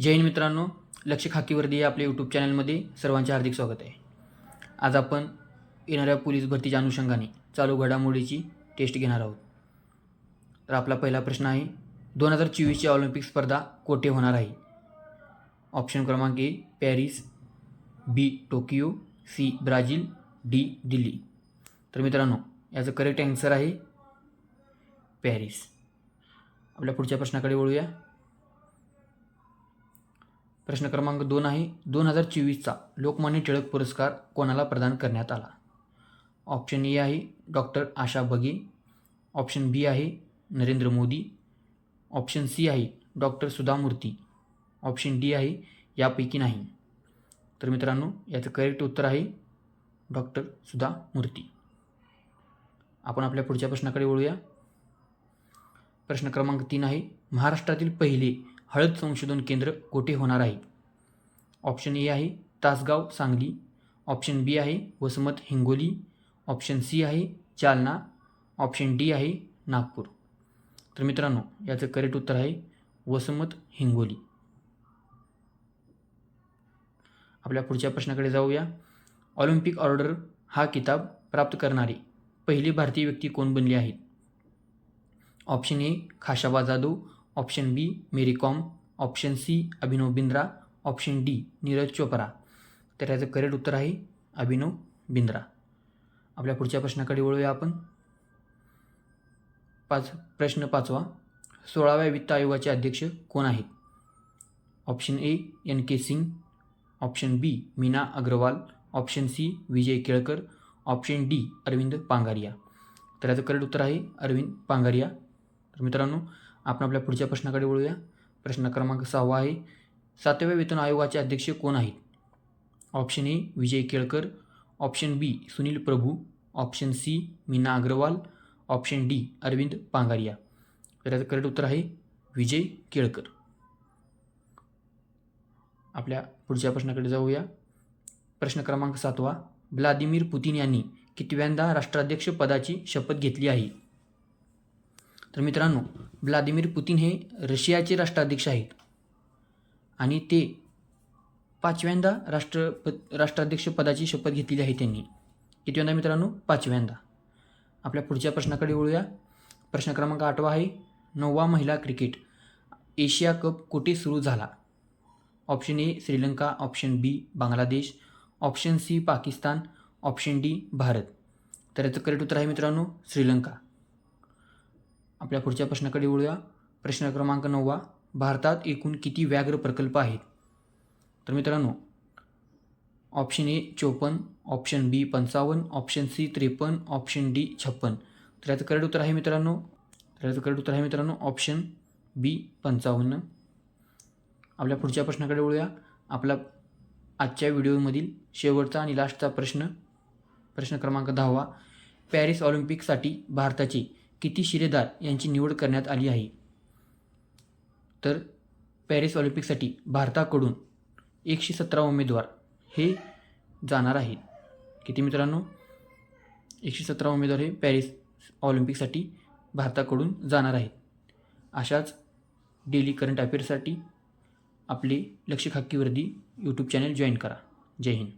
जैन मित्रांनो लक्ष खाकीवर्दी या आपल्या यूट्यूब चॅनलमध्ये सर्वांचे हार्दिक स्वागत आहे. आज आपण येणाऱ्या पोलीस भरतीच्या अनुषंगाने चालू घडामोडीची टेस्ट घेणार आहोत. तर आपला पहिला प्रश्न आहे दोन हजार चोवीसची ऑलिम्पिक स्पर्धा कोठे होणार आहे? ऑप्शन क्रमांक A Paris B Tokyo C Brazil D Delhi. तर मित्रांनो याचं करेक्ट अँसर आहे पॅरिस. आपल्या पुढच्या प्रश्नाकडे वळूया. प्रश्न क्रमांक दोन आहे दोन हजार चोवीसचा लोकमान्य टिळक पुरस्कार कोणाला प्रदान करण्यात आला? ऑप्शन ए आहे डॉक्टर आशा बगे ऑप्शन बी आहे नरेंद्र मोदी. ऑप्शन सी आहे doctor Sudha Murthy option D आहे यापैकी नाही. तर मित्रांनो याचं करेक्ट उत्तर आहे डॉक्टर सुधा मूर्ती आपण आपल्या पुढच्या प्रश्नाकडे वळूया. प्रश्न क्रमांक तीन आहे महाराष्ट्रातील पहिले हळद संशोधन केंद्र कोठे होणार आहे? ऑप्शन ए आहे तासगाव सांगली. ऑप्शन बी आहे वसमत हिंगोली. ऑप्शन सी आहे जालना. ऑप्शन डी आहे नागपूर. तर मित्रांनो याचं करेक्ट उत्तर आहे वसमत हिंगोली. आपल्या पुढच्या प्रश्नाकडे जाऊया. ऑलिम्पिक ऑर्डर हा किताब प्राप्त करणारे पहिली भारतीय व्यक्ती कोण बनली आहेत? Option A Khashaba Jadhav option B Mary Kom. Option C Abhinav Bindra. Option D Neeraj Chopra. तर याचं करेक्ट उत्तर आहे अभिनव बिंद्रा. आपल्या पुढच्या प्रश्नाकडे वळूया आपण. पाच प्रश्न पाचवा. सोळाव्या वित्त आयोगाचे अध्यक्ष कोण आहेत? Option A N K Singh. Option B Meena Agarwal. Option C Vijay Kelkar. Option D Arvind Panagariya तर याचं करेक्ट उत्तर आहे अरविंद पांगारिया तर मित्रांनो आपण आपल्या पुढच्या प्रश्नाकडे वळूया. प्रश्न क्रमांक सहावा आहे सातव्या वेतन आयोगाचे अध्यक्ष कोण आहेत? Option A Vijay Kelkar. Option B Sunil Prabhu. Option C Meena Agarwal. Option D Arvind Panagariya. तर याचं करेक्ट उत्तर आहे विजय केळकर. आपल्या पुढच्या प्रश्नाकडे जाऊया. प्रश्न क्रमांक सातवा व्लादिमीर पुतीन यांनी कितव्यांदा राष्ट्राध्यक्ष पदाची शपथ घेतली आहे? तर मित्रांनो व्लादिमीर पुतिन हे रशियाचे राष्ट्राध्यक्ष आहेत. आणि ते पाचव्यांदा राष्ट्रप राष्ट्राध्यक्ष पदाची शपथ घेतलेली आहे त्यांनी. कितव्यांदा मित्रांनो? पाचव्यांदा. आपल्या पुढच्या प्रश्नाकडे वळूया. प्रश्न क्रमांक आठवा आहे नववा महिला क्रिकेट. एशिया कप कुठे सुरू झाला? Option A Sri Lanka. Option B Bangladesh. Option C Pakistan. Option D Bharat. तर याचं करेक्ट उत्तर आहे मित्रांनो श्रीलंका. आपल्या पुढच्या प्रश्नाकडे वळूया. प्रश्न क्रमांक नववा भारतात एकूण किती व्याघ्र प्रकल्प आहेत? तर मित्रांनो ऑप्शन ए चोपन्न ऑप्शन बी पंचावन्न ऑप्शन सी त्रेपन्न ऑप्शन डी छप्पन तर याचं करेक्ट उत्तर आहे मित्रांनो. तर याचं करेक्ट उत्तर आहे मित्रांनो ऑप्शन बी पंचावन्न. आपल्या पुढच्या प्रश्नाकडे वळूया. आपला आजच्या व्हिडिओमधील शेवटचा आणि लास्टचा प्रश्न. प्रश्न क्रमांक दहावा पॅरिस ऑलिम्पिकसाठी भारताची किती शिलेदार यांची निवड करण्यात आली आहे? तर पॅरिस ऑलिम्पिकसाठी भारताकडून एकशे सतरा उमेदवार हे जाणार आहेत. किती मित्रांनो? एकशे सतरा उमेदवार हे पॅरिस ऑलिम्पिकसाठी भारताकडून जाणार आहेत. अशाच डेली करंट अफेअर्ससाठी आपले लक्ष खाकीवर्दी यूट्यूब चॅनल जॉईन करा. जय हिंद.